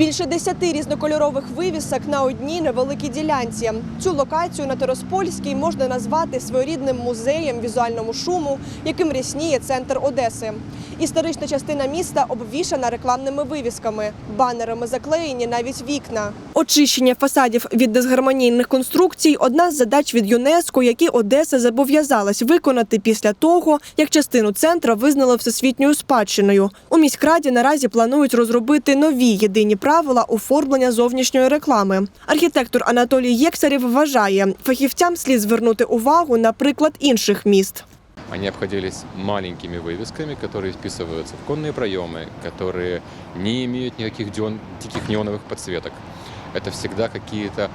Більше десяти різнокольорових вивісок на одній невеликій ділянці. Цю локацію на Тероспольській можна назвати своєрідним музеєм візуальному шуму, яким рісніє центр Одеси. Історична частина міста обвішана рекламними вивісками, банерами заклеєні навіть вікна. Очищення фасадів від дисгармонійних конструкцій одна з задач від ЮНЕСКО, які Одеса зобов'язалась виконати після того, як частину центра визнали всесвітньою спадщиною. У міськраді наразі планують розробити нові єдині правила оформлення зовнішньої реклами. Архітектор Анатолій Єксарєв вважає, фахівцям слід звернути увагу на приклад інших міст. Они обходились маленькими вывесками, которые вписываются в конные проемы, которые не имеют никаких дион- диких неоновых подсветок. Это всегда какие-то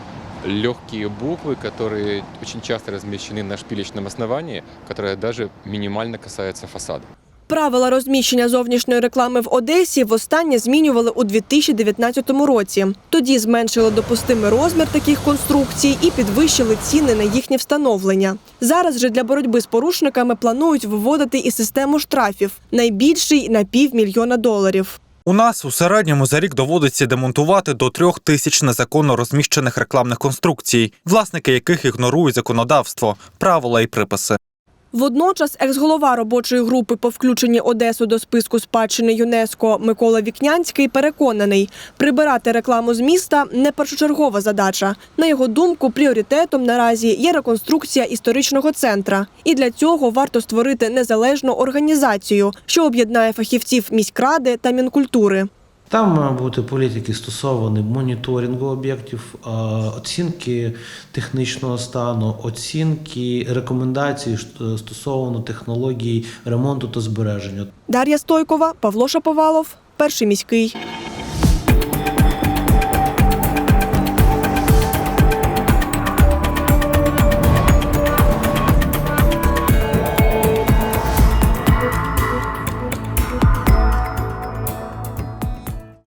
легкие буквы, которые очень часто размещены на шпилечном основании, которое даже минимально касается фасада. Правила розміщення зовнішньої реклами в Одесі востаннє змінювали у 2019 році. Тоді зменшили допустимий розмір таких конструкцій і підвищили ціни на їхнє встановлення. Зараз же для боротьби з порушниками планують виводити і систему штрафів найбільший на півмільйона доларів. У нас у середньому за рік доводиться демонтувати до трьох тисяч незаконно розміщених рекламних конструкцій, власники яких ігнорують законодавство, правила і приписи. Водночас, екс-голова робочої групи по включенні Одесу до списку спадщини ЮНЕСКО Микола Вікнянський переконаний, прибирати рекламу з міста не першочергова задача. На його думку, пріоритетом наразі є реконструкція історичного центра. І для цього варто створити незалежну організацію, що об'єднає фахівців міськради та мінкультури. Там мають бути політики стосовані моніторингу об'єктів, оцінки технічного стану, оцінки рекомендацій стосовно технологій ремонту та збереження. Дар'я Стойкова, Павло Шаповалов, перший міський.